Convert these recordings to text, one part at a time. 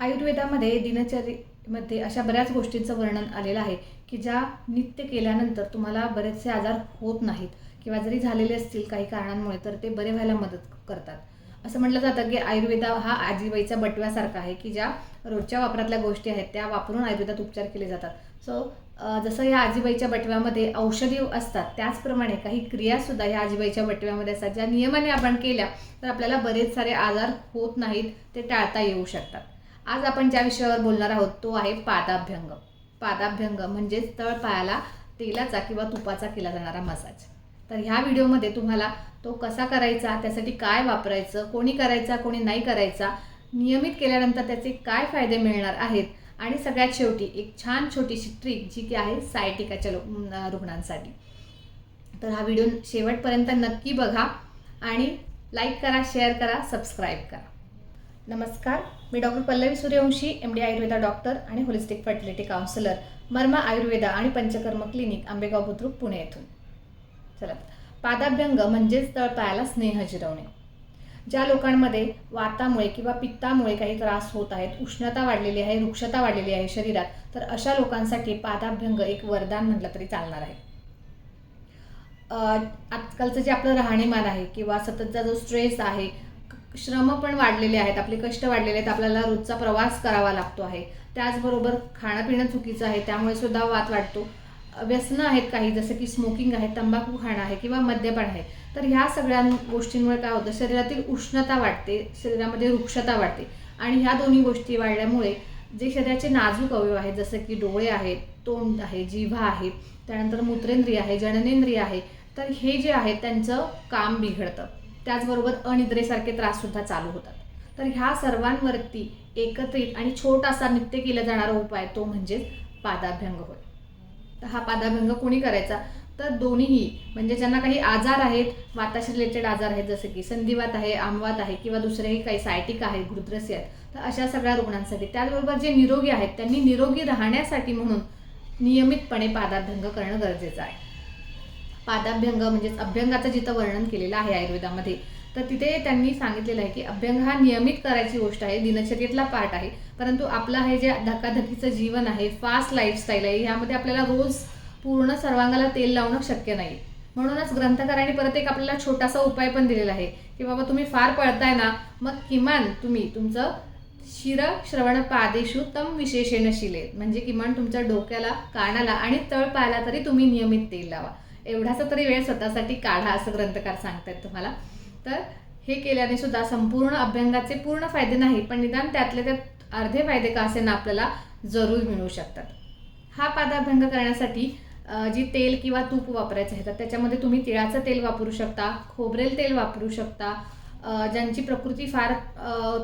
आयुर्वेदामध्ये दिनचर्येमध्ये अशा बऱ्याच गोष्टींचं वर्णन आलेलं आहे की ज्या नित्य केल्यानंतर तुम्हाला बरेचसे आजार होत नाहीत किंवा जरी झालेले असतील काही कारणांमुळे तर ते बरे व्हायला मदत करतात. असं म्हटलं जातं की आयुर्वेदा हा आजीबाईचा बटव्यासारखा आहे की ज्या रोजच्या वापरातल्या गोष्टी आहेत त्या वापरून आयुर्वेदात उपचार केले जातात. सो जसं या आजीबाईच्या बटव्यामध्ये औषधी असतात त्याचप्रमाणे काही क्रियासुद्धा या आजीबाईच्या बटव्यामध्ये असतात ज्या नियमाने आपण केल्या तर आपल्याला बरेच सारे आजार होत नाहीत ते टाळता येऊ शकतात. आज आपण ज्या विषयावर बोलणार आहोत तो आहे पादाभ्यंग. पादाभ्यंग म्हणजेच तळपायाला तेलाचा किंवा तुपाचा केला जाणारा मसाज. तर ह्या व्हिडिओमध्ये तुम्हाला तो कसा करायचा त्यासाठी काय वापरायचं कोणी करायचा कोणी नाही करायचा नियमित केल्यानंतर त्याचे काय फायदे मिळणार आहेत आणि सगळ्यात शेवटी एक छान छोटीशी ट्रिक जी की आहे सायटिकाच्या रुग्णांसाठी. तर हा व्हिडिओ शेवटपर्यंत नक्की बघा आणि लाईक करा शेअर करा सबस्क्राईब करा. नमस्कार. मी doctor Pallavi Suryavanshi M D Ayurveda doctor आणि holistic fertility counsellor Marma Ayurveda आणि पंचकर्म क्लिनिक आंबेगाव बुद्रुक पुणे येथून. चला. पादाभ्यंग म्हणजेच तळपायाला स्नेह जिरवणे. ज्या लोकांमध्ये वातामुळे किंवा पित्तामुळे काही त्रास होत आहेत उष्णता वाढलेली आहे वृक्षता वाढलेली आहे शरीरात तर अशा लोकांसाठी पादाभ्यंग एक वरदान म्हटलं तरी चालणार आहे. आजकालचं जे आपलं राहणीमान आहे किंवा सततचा जो स्ट्रेस आहे श्रम पण वाढलेले आहेत आपले कष्ट वाढलेले आहेत आपल्याला रोजचा प्रवास करावा लागतो आहे. त्याचबरोबर खाणं पिणं चुकीचं आहे त्यामुळे सुद्धा वात वाटतो व्यसनं आहेत काही जसं की स्मोकिंग आहे तंबाखू खाणं आहे किंवा मद्यपान आहे. तर ह्या सगळ्या गोष्टींमुळे काय होतं शरीरातील उष्णता वाढते शरीरामध्ये वृक्षता वाढते. आणि ह्या दोन्ही गोष्टी वाढल्यामुळे जे शरीराचे नाजूक अवयव आहेत जसं की डोळे आहेत तोंड आहे जिव्हा आहे त्यानंतर मूत्रेंद्रिय आहे जननेंद्रिय आहे तर हे जे आहे त्यांचं काम बिघडतं. त्याचबरोबर अनिद्रेसारखे त्राससुद्धा चालू होतात. तर ह्या सर्वांवरती एकत्रित आणि छोटासा नित्य केला जाणारा उपाय तो म्हणजेच पादाभ्यंग होय. तर हा पादाभ्यंग कोणी करायचा? तर दोन्हीही म्हणजे ज्यांना काही आजार आहेत वाताशी रिलेटेड आजार आहेत जसे की संधिवात आहे आमवात आहे किंवा दुसरेही काही सायटिक आहेत गुरुद्रसी आहेत तर अशा सगळ्या रुग्णांसाठी त्याचबरोबर जे निरोगी आहेत त्यांनी निरोगी राहण्यासाठी म्हणून नियमितपणे पादाभ्यंग करणं गरजेचं आहे. पादाभ्यंग म्हणजेच अभ्यंगाचं जिथं वर्णन केलेलं आहे आयुर्वेदामध्ये तर तिथे त्यांनी सांगितलेलं आहे की अभ्यंग हा नियमित करायची गोष्ट आहे दिनचर्येतला पार्ट आहे. परंतु आपलं हे जे धकाधकीचं जीवन आहे फास्ट लाईफस्टाईल आहे ह्यामध्ये आपल्याला रोज पूर्ण सर्वांगाला तेल लावणं शक्य नाही. म्हणूनच ग्रंथकारांनी परत एक आपल्याला छोटासा उपाय पण दिलेला आहे की बाबा तुम्ही फार पळताय ना मग किमान तुम्ही तुमचं शिर श्रवण पादेशु तम विशेषेण शिले म्हणजे किमान तुमच्या डोक्याला कानाला आणि तळपायाला तरी तुम्ही नियमित तेल लावा. एवढासा तरी वेळ स्वतःसाठी काढा असं ग्रंथकार सांगतायत तुम्हाला. तर हे केल्याने सुद्धा संपूर्ण अभ्यंगाचे पूर्ण फायदे नाही पण निदान त्यातले त्यात अर्धे फायदे का असे ना आपल्याला जरूर मिळू शकतात. हा पादाभ्यंग करण्यासाठी जी तेल किंवा तूप वापरायचं आहे तर त्याच्यामध्ये तुम्ही तिळाचं तेल वापरू शकता खोबरेल तेल वापरू शकता ज्यांची प्रकृती फार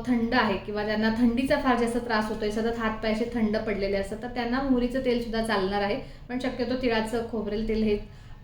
थंड आहे किंवा ज्यांना थंडीचा फार जास्त त्रास होतोय सतत हातपाय असे थंड पडलेले असतात तर त्यांना मोहरीचं तेल सुद्धा चालणार आहे. पण शक्यतो तिळाचं खोबरेल तेल हे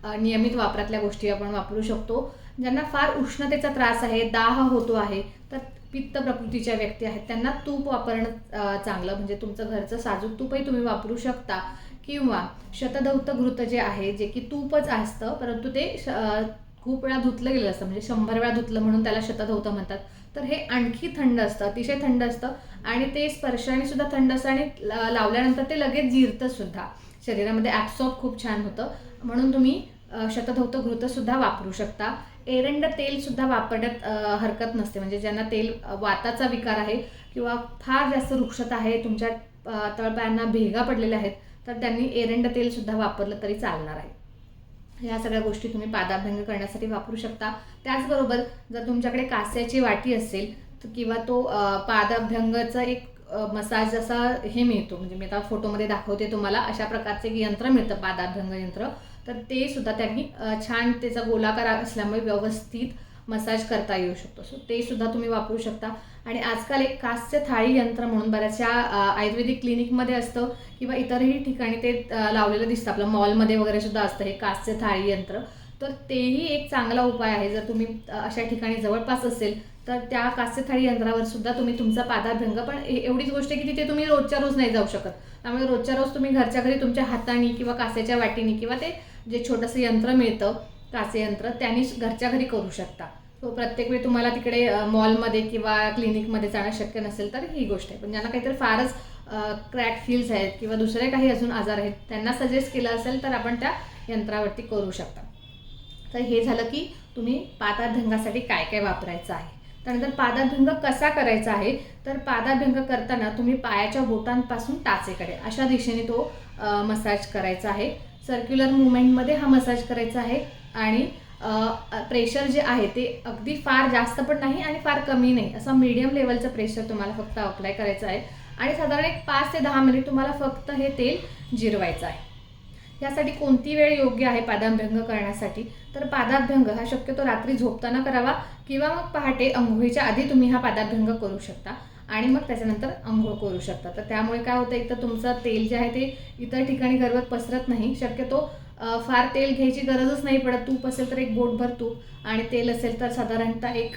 नियमित वापरातल्या गोष्टी आपण वापरू शकतो. ज्यांना फार उष्णतेचा त्रास आहे दाह होतो आहे तर पित्त प्रकृतीच्या व्यक्ती आहेत. त्यांना तूप वापरणं चांगलं. म्हणजे तुमचं घरचं साजूक तूपही तुम्ही वापरू शकता. किंवा शतधौत घृत जे आहे जे की तूपच असतं परंतु ते श- खूप वेळा धुतलं गेलं असतं. म्हणजे शंभर वेळा धुतलं म्हणून त्याला शतधौत म्हणतात. तर हे आणखी थंड असतं अतिशय थंड असतं. आणि ते स्पर्शाने सुद्धा थंड असतं आणि लावल्यानंतर ते लगेच जिरतं सुद्धा. शरीरामध्ये ॲप्सॉप खूप छान होतं. म्हणून तुम्ही शतधौत घृतसुद्धा वापरू शकता. एरंड तेलसुद्धा वापरण्यात हरकत नसते. म्हणजे ज्यांना तेल वाताचा विकार आहे किंवा फार जास्त वृक्षता आहे तुमच्या तळप्यांना तळपायांना भेगा पडलेल्या आहेत तर त्यांनी एरंड तेलसुद्धा वापरलं तरी चालणार आहे. ह्या सगळ्या गोष्टी तुम्ही पादाभ्यंग करण्यासाठी वापरू शकता. त्याचबरोबर जर तुमच्याकडे कास्याची वाटी असेल तर किंवा तो पादाभ्यंगाचा एक मसाज असा हे मिळतो. म्हणजे मी आता फोटोमध्ये दाखवते तुम्हाला अशा प्रकारचे एक यंत्र मिळतं पादाभ्यंग यंत्र. तर ते सुद्धा त्यांनी छान त्याचा गोलाकार असल्यामुळे व्यवस्थित मसाज करता येऊ शकतो. सो ते सुद्धा तुम्ही वापरू शकता. आणि आजकाल एक कास्य थाळी यंत्र म्हणून बऱ्याचशा आयुर्वेदिक क्लिनिकमध्ये असतं किंवा इतरही ठिकाणी ते लावलेलं दिसतं. आपलं मॉलमध्ये वगैरे सुद्धा असतं हे कास्य थाळी यंत्र. तर तेही एक चांगला उपाय आहे. जर तुम्ही अशा ठिकाणी जवळपास असेल तर त्या कास्य थाळी यंत्रावर सुद्धा तुम्ही तुमचा पादाभ्यंग पण एवढीच गोष्ट आहे की तिथे तुम्ही रोजच्या रोज नाही जाऊ शकत. त्यामुळे रोजच्या रोज तुम्ही घरच्या घरी तुमच्या हाताने किंवा कास्याच्या वाटीने किंवा ते जे छोटंसं यंत्र मिळतं काचे यंत्र त्यांनी घरच्या घरी करू शकता. तो प्रत्येक वेळी तुम्हाला तिकडे मॉलमध्ये किंवा क्लिनिकमध्ये जाणं शक्य नसेल तर ही गोष्ट आहे. पण ज्यांना काहीतरी फारच क्रॅक फील्स आहेत किंवा दुसरे काही अजून आजार आहेत त्यांना सजेस्ट केलं असेल तर आपण त्या यंत्रावरती करू शकता. तर हे झालं की तुम्ही पादाभ्यंगासाठी काय काय वापरायचं आहे? त्यानंतर पादाभ्यंग कसा करायचा आहे? तर पादाभ्यंग करताना तुम्ही पायाच्या बोटांपासून टाचेकडे अशा दिशेने तो मसाज करायचा आहे. सर्क्युलर मुवमेंटमध्ये हा मसाज करायचा आहे. आणि प्रेशर जे आहे ते अगदी फार जास्त पण नाही आणि फार कमी नाही. असं मीडियम लेवलचं प्रेशर तुम्हाला फक्त अप्लाय करायचं आहे. आणि साधारण एक पाच ते दहा मिनिट तुम्हाला फक्त हे तेल जिरवायचं आहे. यासाठी कोणती वेळ योग्य आहे पादाभ्यंग करण्यासाठी? तर पादाभ्यंग हा शक्यतो रात्री झोपताना करावा किंवा मग पहाटे अंघोळीच्या आधी तुम्ही हा पादाभ्यंग करू शकता. आणि मग त्याच्यानंतर अंघोळ करू शकता. तर त्यामुळे काय होतं एक तर तुमचं तेल जे आहे ते इतर ठिकाणी घरगत पसरत नाही. शक्यतो फार तेल घ्यायची गरजच नाही पडत. तूप असेल तर एक बोटभर तूप आणि तेल असेल तर साधारणतः एक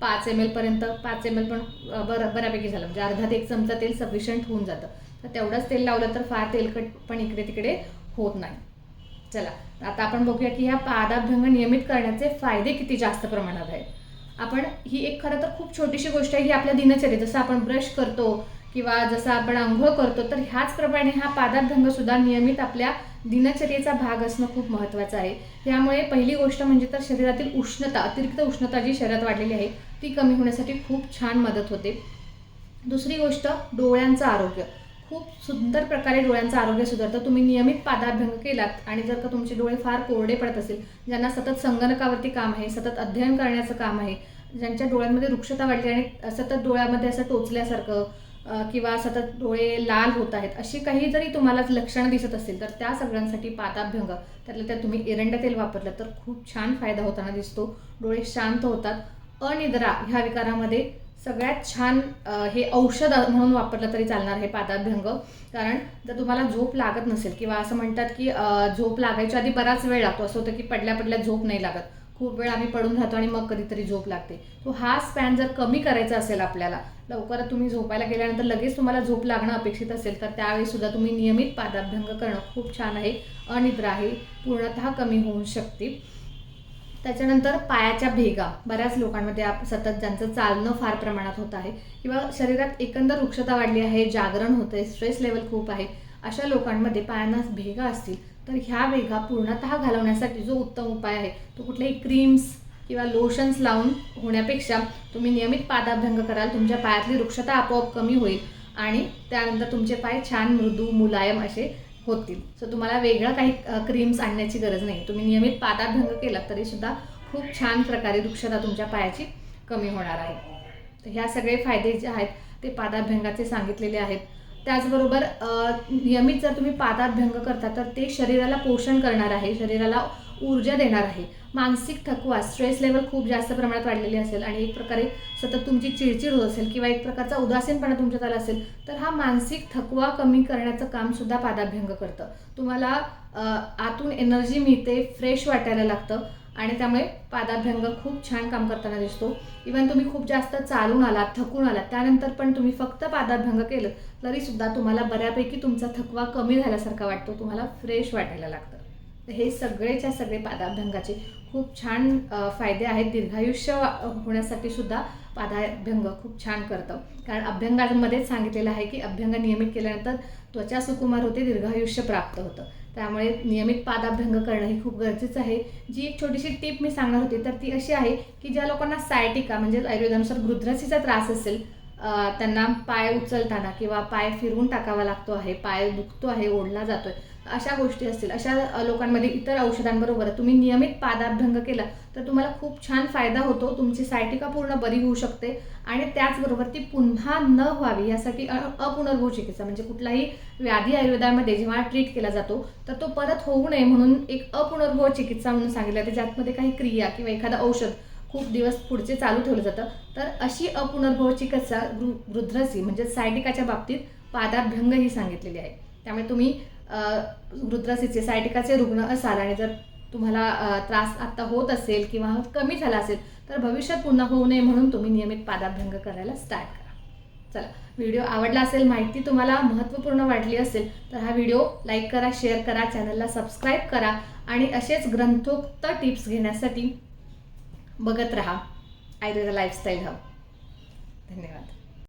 पाच एम एलपर्यंत पाच एम एल पण बरं बऱ्यापैकी झालं. म्हणजे अर्धा ते एक चमचा तेल सफिशियंट होऊन जातं. तर तेवढंच तेल लावलं तर फार तेलकट पण इकडे तिकडे होत नाही. चला आता आपण बघूया की ह्या पादाभ्यंग नियमित करण्याचे फायदे किती जास्त प्रमाणात आहेत. आपण ही एक खरं तर खूप छोटीशी गोष्ट आहे ही आपल्या दिनचर्य जसं आपण ब्रश करतो किंवा जसं आपण आंघोळ करतो तर ह्याचप्रमाणे हा पादाभ्यंग सुद्धा नियमित आपल्या दिनचर्येचा भाग असणं खूप महत्त्वाचं आहे. त्यामुळे पहिली गोष्ट म्हणजे तर शरीरातील उष्णता अतिरिक्त उष्णता जी शरीरात वाढलेली आहे ती कमी होण्यासाठी खूप छान मदत होते. दुसरी गोष्ट डोळ्यांचं आरोग्य. खूप सुंदर प्रकारे डोळ्यांचं आरोग्य सुधारतं. तुम्ही नियमित पादाभ्यंग केलात आणि जर का तुमचे डोळे फार कोरडे पडत असेल ज्यांना सतत संगणकावरती काम आहे सतत अध्ययन करण्याचं काम आहे ज्यांच्या डोळ्यांमध्ये वृक्षता वाढली आणि सतत डोळ्यामध्ये असं टोचल्यासारखं किंवा सतत डोळे लाल होत आहेत अशी काही जरी तुम्हाला लक्षणं दिसत असतील तर त्या सगळ्यांसाठी पादाभ्यंग त्यातलं त्यात तुम्ही एरंड तेल वापरलं तर खूप छान फायदा होताना दिसतो. डोळे शांत होतात. अनिद्रा ह्या विकारामध्ये सगळ्यात छान हे औषध म्हणून वापरलं तरी चालणार हे पादाभ्यंग कारण जर तुम्हाला झोप लागत नसेल किंवा असं म्हणतात की झोप लागायच्या आधी बराच वेळ लागतो. असं होतं की पडल्या पडल्या झोप नाही लागत. खूप वेळ आम्ही पडून राहतो आणि मग कधीतरी झोप लागते. तो हा स्पॅन जर कमी करायचा असेल आपल्याला लवकरात तुम्ही झोपायला गेल्यानंतर लगेच तुम्हाला झोप लागणं अपेक्षित असेल तर त्यावेळी सुद्धा तुम्ही नियमित पादाभ्यंग करणं खूप छान आहे. अनिद्रा आहे पूर्णतः कमी होऊ शकते. त्याच्यानंतर पायाच्या भेगा. बऱ्याच लोकांमध्ये आप सतत ज्यांचं चालणं फार प्रमाणात होत आहे किंवा शरीरात एकंदर वृक्षता वाढली आहे जागरण होतं आहे स्ट्रेस लेवल खूप आहे अशा लोकांमध्ये पायांना भेगा असतील. तर ह्या भेगा पूर्णतः घालवण्यासाठी जो उत्तम उपाय आहे तो कुठल्याही क्रीम्स किंवा लोशन्स लावून होण्यापेक्षा तुम्ही नियमित पादाभ्यंग कराल तुमच्या पायातली वृक्षता आपोआप कमी होईल आणि त्यानंतर तुमचे पाय छान मृदू मुलायम असे होतील. सो तुम्हाला वेगळं काही क्रीम्स आणण्याची गरज नाही. तुम्ही नियमित पादाभ्यंग केला तरी सुद्धा खूप छान प्रकारे वृक्षता तुमच्या पायाची कमी होणार आहे. तर ह्या सगळे फायदे जे आहेत ते पादाभ्यंगाचे सांगितलेले आहेत. त्याचबरोबर नियमित जर तुम्ही पादाभ्यंग करता तर ते शरीराला पोषण करणार आहे. शरीराला ऊर्जा देणार आहे. मानसिक थकवा स्ट्रेस लेवल खूप जास्त प्रमाणात वाढलेली असेल आणि एक प्रकारे सतत तुमची चिडचिड होत असेल किंवा एक प्रकारचा उदासीनपणा तुमच्यात आला असेल तर हा मानसिक थकवा कमी करण्याचं काम सुद्धा पादाभ्यंग करतं. तुम्हाला आतून एनर्जी मिळते फ्रेश वाटायला लागतं आणि त्यामुळे पादाभ्यंग खूप छान काम करताना दिसतो. इवन तुम्ही खूप जास्त चालून आलात थकून आलात त्यानंतर पण तुम्ही फक्त पादाभ्यंग केलं तरीसुद्धा तुम्हाला बऱ्यापैकी तुमचा थकवा कमी झाल्यासारखा वाटतो तुम्हाला फ्रेश वाटायला लागतं. हे सगळेच्या सगळे पादाभ्यंगाचे खूप छान फायदे आहेत. दीर्घायुष्य होण्यासाठी सुद्धा पादाभ्यंग खूप छान करतं. कारण अभ्यंगामध्येच सांगितलेलं आहे की अभ्यंग नियमित केल्यानंतर त्वचा सुकुमार होते दीर्घायुष्य प्राप्त होतं. त्यामुळे नियमित पादाभ्यंग करणं हे खूप गरजेचं आहे. जी एक छोटीशी टीप मी सांगणार होती तर ती अशी आहे की ज्या लोकांना सायटिका म्हणजे आयुर्वेदानुसार गृध्रसीचा त्रास असेल त्यांना पाय उचलताना किंवा पाय फिरवून टाकावा लागतो आहे पाय दुखतो आहे ओढला जातोय अशा गोष्टी असतील. अशा लोकांमध्ये इतर औषधांबरोबर तुम्ही नियमित पादाभ्यंग केला तर तुम्हाला खूप छान फायदा होतो तुमची सायटिका पूर्ण बरी होऊ शकते आणि त्याचबरोबर ती पुन्हा न व्हावी यासाठी अ- चिकित्सा म्हणजे कुठलाही व्याधी आयुर्वेदामध्ये जेव्हा ट्रीट केला जातो तर तो परत होऊ नये म्हणून एक अपुनर्भूत चिकित्सा म्हणून सांगितलं जाते. ज्यामध्ये काही क्रिया किंवा एखादं औषध खूप दिवस पुढचे चालू ठेवलं जातं. तर अशी अपुनर्भव चिकित्सा रुद्रसी म्हणजे सायटिकाच्या बाबतीत पादाभ्यंग ही सांगितलेली आहे. त्यामुळे तुम्ही रुद्रसीचे सायटिकाचे रुग्ण असाल आणि जर तुम्हाला त्रास आत्ता होत असेल किंवा कमी झाला असेल तर भविष्यात पुन्हा होऊ नये म्हणून तुम्ही नियमित पादाभ्यंग करायला स्टार्ट करा. चला व्हिडिओ आवडला असेल माहिती तुम्हाला महत्त्वपूर्ण वाटली असेल तर हा व्हिडिओ लाईक करा शेअर करा चॅनलला सबस्क्राईब करा आणि असेच ग्रंथोक्त टिप्स घेण्यासाठी बघत राहा. Ayurveda lifestyle hub. धन्यवाद.